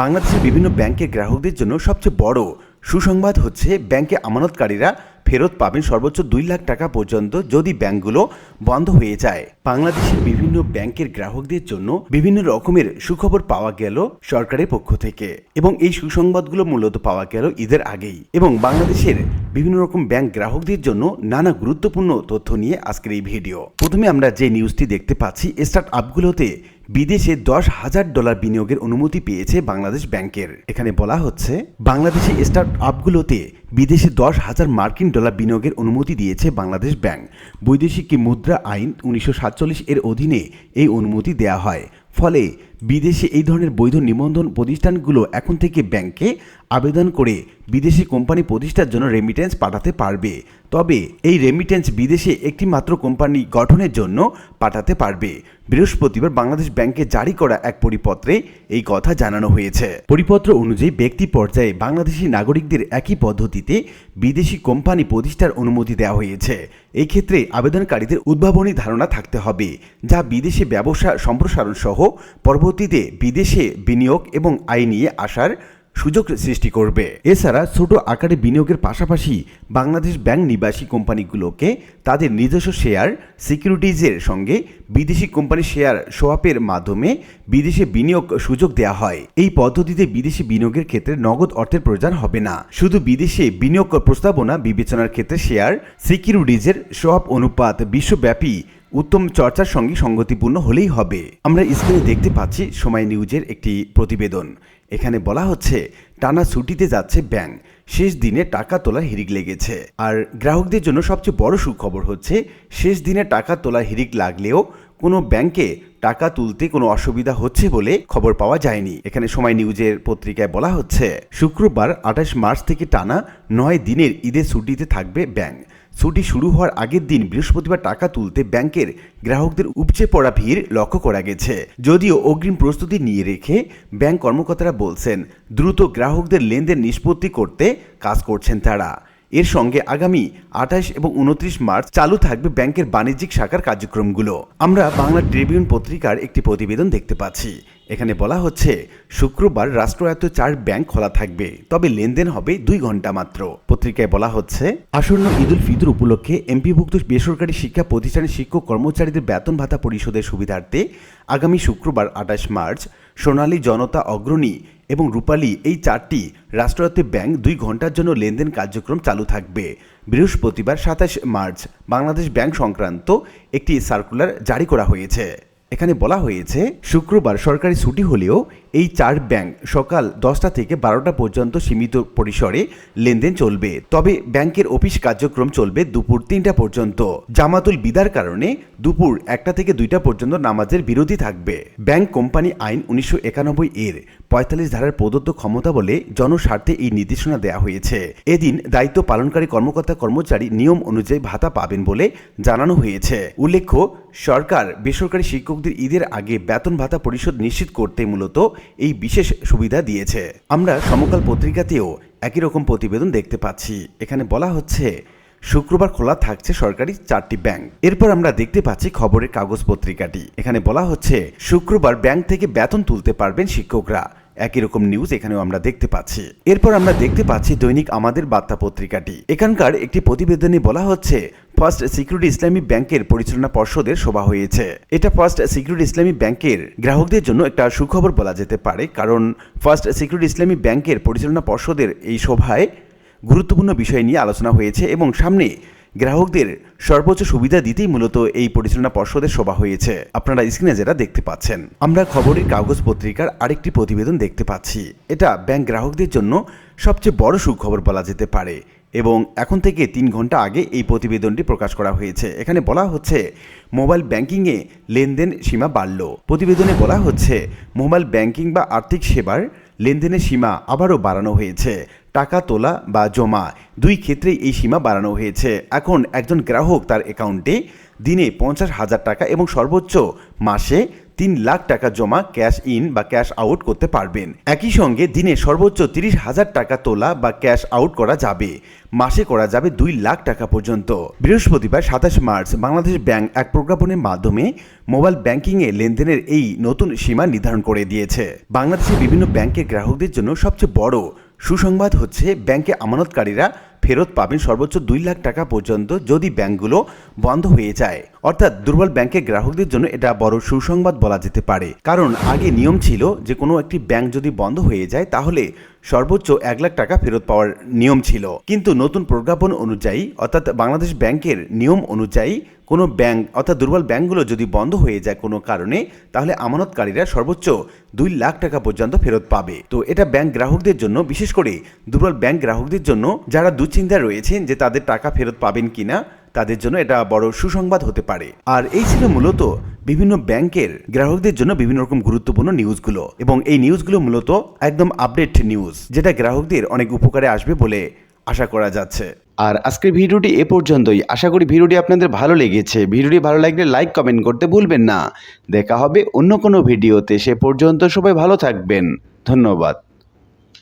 বাংলাদেশের বিভিন্ন ব্যাংকের গ্রাহকদের জন্য সবচেয়ে বড় সুসংবাদ হচ্ছে, ব্যাংকে আমানতকারীরা ফেরত পাবেন সর্বোচ্চ দুই লাখ টাকা পর্যন্ত যদি ব্যাংকগুলো বন্ধ হয়ে যায়। বাংলাদেশের বিভিন্ন ব্যাংকের গ্রাহকদের জন্য বিভিন্ন রকমের সুখবর পাওয়া গেল সরকারের পক্ষ থেকে এবং এই সুসংবাদগুলো মূলত পাওয়া গেল ঈদের আগেই। এবং বাংলাদেশের বিভিন্ন রকম ব্যাংক গ্রাহকদের জন্য নানা গুরুত্বপূর্ণ তথ্য নিয়ে আজকের এই ভিডিও। প্রথমে আমরা যে নিউজটি দেখতে পাচ্ছি স্টার্ট আপগুলোতে বিদেশে দশ হাজার ডলার বিনিয়োগের অনুমতি পেয়েছে বাংলাদেশ ব্যাংকের। এখানে বলা হচ্ছে, বাংলাদেশি স্টার্ট আপগুলোতে বিদেশে দশ হাজার মার্কিন ডলার বিনিয়োগের অনুমতি দিয়েছে বাংলাদেশ ব্যাংক। বৈদেশিক মুদ্রা আইন উনিশশো সাতচল্লিশ এর অধীনে এই অনুমতি দেয়া হয়। ফলে বিদেশে এই ধরনের বৈধ নিবন্ধন প্রতিষ্ঠানগুলো এখন থেকে ব্যাংকে আবেদন করে বিদেশি কোম্পানি প্রতিষ্ঠার জন্য রেমিটেন্স পাঠাতে পারবে। তবে এই রেমিটেন্স বিদেশে একটি মাত্র কোম্পানি গঠনের জন্য পাঠাতে পারবে। বৃহস্পতিবার বাংলাদেশ ব্যাংকে জারি করা এক পরিপত্রে এই কথা জানানো হয়েছে। পরিপত্র অনুযায়ী ব্যক্তি পর্যায়ে বাংলাদেশি নাগরিকদের একই পদ্ধতিতে বিদেশি কোম্পানি প্রতিষ্ঠার অনুমতি দেওয়া হয়েছে। এই ক্ষেত্রে আবেদনকারীদের উদ্ভাবনী ধারণা থাকতে হবে, যা বিদেশে ব্যবসা সম্প্রসারণ সহ পরবর্তীতে বিদেশে বিনিয়োগ এবং আয় নিয়ে আসার সুযোগ সৃষ্টি করবে। এছাড়া ছোট আকারে বিনিয়োগের পাশাপাশি বাংলাদেশ ব্যাংক নিবাসী কোম্পানিগুলোকে তাদের নিজস্ব শেয়ার সিকিউরিটিজের সঙ্গে বিদেশি কোম্পানি শেয়ার সোয়াপের মাধ্যমে বিদেশে বিনিয়োগ সুযোগ দেওয়া হয়। এই পদ্ধতিতে বিদেশি বিনিয়োগের ক্ষেত্রে নগদ অর্থের প্রয়োজন হবে না। শুধু বিদেশে বিনিয়োগ প্রস্তাবনা বিবেচনার ক্ষেত্রে শেয়ার সিকিউরিটিজের সোয়াপ অনুপাত বিশ্বব্যাপী উত্তম চর্চার সঙ্গে সঙ্গতিপূর্ণ হলেই হবে। আমরা স্ক্রিনে দেখতে পাচ্ছি সময় নিউজের একটি প্রতিবেদন। এখানে বলা হচ্ছে, টানা ছুটিতে যাচ্ছে ব্যাংক। শেষ দিনে টাকা তোলার হিরিক লেগেছে। আর গ্রাহকদের জন্য সবচেয়ে বড় সুখবর হচ্ছে, শেষ দিনে টাকা তোলার হিরিক লাগলেও কোনো ব্যাংকে টাকা তুলতে কোনো অসুবিধা হচ্ছে বলে খবর পাওয়া যায়নি। এখানে সময় নিউজের পত্রিকায় বলা হচ্ছে, শুক্রবার আঠাশ মার্চ থেকে টানা নয় দিনের ঈদের ছুটিতে থাকবে ব্যাংক। ছুটি শুরু হওয়ার আগের দিন বৃহস্পতিবার টাকা তুলতে ব্যাংকের গ্রাহকদের উপচে পড়া ভিড় লক্ষ্য করা গেছে। যদিও অগ্রিম প্রস্তুতি নিয়ে রেখে ব্যাংক কর্মকর্তারা বলছেন, দ্রুত গ্রাহকদের লেনদেন নিষ্পত্তি করতে কাজ করছেন তারা। এর সঙ্গে আগামী আঠাশ এবং উনত্রিশ মার্চ চালু থাকবে ব্যাংকের বাণিজ্যিক শাখার কার্যক্রমগুলো। আমরা বাংলা ট্রিবিউন পত্রিকার একটি প্রতিবেদন দেখতে পাচ্ছি। এখানে বলা হচ্ছে, শুক্রবার রাষ্ট্রায়ত্ত চার ব্যাংক খোলা থাকবে, তবে লেনদেন হবে দুই ঘণ্টা মাত্র। পত্রিকায় বলা হচ্ছে, আসন্ন ঈদুল ফিতর উপলক্ষে এমপিভুক্ত বেসরকারি শিক্ষা প্রতিষ্ঠানের শিক্ষক কর্মচারীদের বেতন ভাতা পরিশোধের সুবিধার্থে আগামী শুক্রবার আঠাশ মার্চ সোনালী জনতা অগ্রণী এবং রূপালী এই চারটি রাষ্ট্রায়ত্ত ব্যাংক দুই ঘণ্টার জন্য লেনদেন কার্যক্রম চালু থাকবে। বৃহস্পতিবার সাতাশ মার্চ বাংলাদেশ ব্যাংক সংক্রান্ত একটি সার্কুলার জারি করা হয়েছে। এখানে বলা হয়েছে, শুক্রবার সরকারি ছুটি হলেও এই চার ব্যাংক সকাল দশটা থেকে বারোটা পর্যন্ত সীমিত পরিসরে লেনদেন চলবে। তবে ব্যাংকের অফিস কার্যক্রম চলবে দুপুর তিনটা পর্যন্ত। জামাতুল বিদার কারণে দুপুর একটা থেকে দুইটা পর্যন্ত নামাজের বিরোধী থাকবে। ব্যাংক কোম্পানি আইন উনিশশো একানব্বই এর পঁয়তাল্লিশ ধারার প্রদত্ত ক্ষমতা বলে জনস্বার্থে এই নির্দেশনা দেওয়া হয়েছে। এদিন দায়িত্ব পালনকারী কর্মকর্তা কর্মচারী নিয়ম অনুযায়ী ভাতা পাবেন বলে জানানো হয়েছে। উল্লেখ্য, সরকার বেসরকারি শিক্ষকদের ঈদের আগে বেতন ভাতা পরিশোধ নিশ্চিত করতে মূলত এই বিশেষ সুবিধা দিয়েছে। আমরা সমকাল পত্রিকাতেও একই রকম প্রতিবেদন দেখতে পাচ্ছি। এখানে বলা হচ্ছে, শুক্রবার খোলা থাকছে সরকারি চারটি ব্যাংক। এরপর আমরা দেখতে পাচ্ছি খবরের কাগজ পত্রিকাটি। এখানে বলা হচ্ছে, শুক্রবার ব্যাংক থেকে বেতন তুলতে পারবেন শিক্ষকরা। একই রকম নিউজ এখানেও আমরা দেখতে পাচ্ছি। এরপর আমরা দেখতে পাচ্ছি দৈনিক আমাদের বার্তা পত্রিকাটি। এখানকার একটি প্রতিবেদনে বলা হচ্ছে ফার্স্ট সিকিউরিটি ইসলামী ব্যাংকের পরিচালনা পর্ষদের সভা হয়েছে। এটা ফার্স্ট সিকিউরিটি ইসলামী ব্যাংকের গ্রাহকদের জন্য একটা সুখবর বলা যেতে পারে, কারণ ফার্স্ট সিকিউরিটি ইসলামী ব্যাংকের পরিচালনা পর্ষদের এই সভায় গুরুত্বপূর্ণ বিষয় নিয়ে আলোচনা হয়েছে এবং সামনে গ্রাহকদের সর্বোচ্চ সুবিধা দিতেই মূলত এই পরিচালনা পর্ষদের সভা হয়েছে। আপনারা স্ক্রিনে যেটা দেখতে পাচ্ছেন, আমরা খবরের কাগজ পত্রিকার আরেকটি প্রতিবেদন দেখতে পাচ্ছি। এটা ব্যাংক গ্রাহকদের জন্য সবচেয়ে বড় সুখবর বলা যেতে পারে। এবং এখন থেকে তিন ঘণ্টা আগে এই প্রতিবেদনটি প্রকাশ করা হয়েছে। এখানে বলা হচ্ছে, মোবাইল ব্যাংকিংয়ে লেনদেন সীমা বাড়ল। প্রতিবেদনে বলা হচ্ছে, মোবাইল ব্যাংকিং বা আর্থিক সেবার লেনদেনের সীমা আবারও বাড়ানো হয়েছে। টাকা তোলা বা জমা দুই ক্ষেত্রেই এই সীমা বাড়ানো হয়েছে। এখন একজন গ্রাহক তার অ্যাকাউন্টে দিনে পঞ্চাশ হাজার টাকা এবং সর্বোচ্চ মাসে তিন লাখ টাকা জমা ক্যাশ ইন বা ক্যাশ আউট করতে পারবেন। একই সঙ্গে দিনে সর্বোচ্চ তিরিশ হাজার টাকা তোলা বা ক্যাশ আউট করা যাবে। মাসে করা যাবে দুই লাখ টাকা পর্যন্ত। বৃহস্পতিবার সাতাশ মার্চ বাংলাদেশ ব্যাংক এক প্রজ্ঞাপনের মাধ্যমে মোবাইল ব্যাংকিংয়ে লেনদেনের এই নতুন সীমা নির্ধারণ করে দিয়েছে। বাংলাদেশের বিভিন্ন ব্যাংকের গ্রাহকদের জন্য সবচেয়ে বড় সুসংবাদ হচ্ছে ব্যাংকে আমানতকারীরা ফেরত পাবেন সর্বোচ্চ দুই লাখ টাকা পর্যন্ত যদি ব্যাংকগুলো বন্ধ হয়ে যায়। অর্থাৎ দুর্বল ব্যাংকের গ্রাহকদের জন্য এটা বড় সুসংবাদ বলা যেতে পারে। কারণ আগে নিয়ম ছিল যে কোনো একটি ব্যাংক যদি বন্ধ হয়ে যায়, তাহলে সর্বোচ্চ এক লাখ টাকা ফেরত পাওয়ার নিয়ম ছিল। কিন্তু নতুন প্রজ্ঞাপন অনুযায়ী, অর্থাৎ বাংলাদেশ ব্যাংকের নিয়ম অনুযায়ী, কোনো ব্যাংক, অর্থাৎ দুর্বল ব্যাংকগুলো যদি বন্ধ হয়ে যায় কোনো কারণে, তাহলে আমানতকারীরা সর্বোচ্চ দুই লাখ টাকা পর্যন্ত ফেরত পাবে। তো এটা ব্যাংক গ্রাহকদের জন্য, বিশেষ করে দুর্বল ব্যাংক গ্রাহকদের জন্য, যারা দুশ্চিন্তায় রয়েছেন যে তাদের টাকা ফেরত পাবেন কিনা তাদের জন্য এটা বড় সুসংবাদ হতে পারে। আর এই ছিল মূলত বিভিন্ন ব্যাংকের গ্রাহকদের জন্য বিভিন্ন রকম গুরুত্বপূর্ণ নিউজগুলো। এবং এই নিউজগুলো মূলত একদম আপডেট নিউজ যেটা গ্রাহকদের অনেক উপকারে আসবে বলে আশা করা যাচ্ছে। আর আজকের ভিডিওটি এ পর্যন্তই। আশা করি ভিডিওটি আপনাদের ভালো লেগেছে। ভিডিওটি ভালো লাগলে লাইক কমেন্ট করতে ভুলবেন না। দেখা হবে অন্য কোনো ভিডিওতে। সে পর্যন্ত সবাই ভালো থাকবেন। ধন্যবাদ।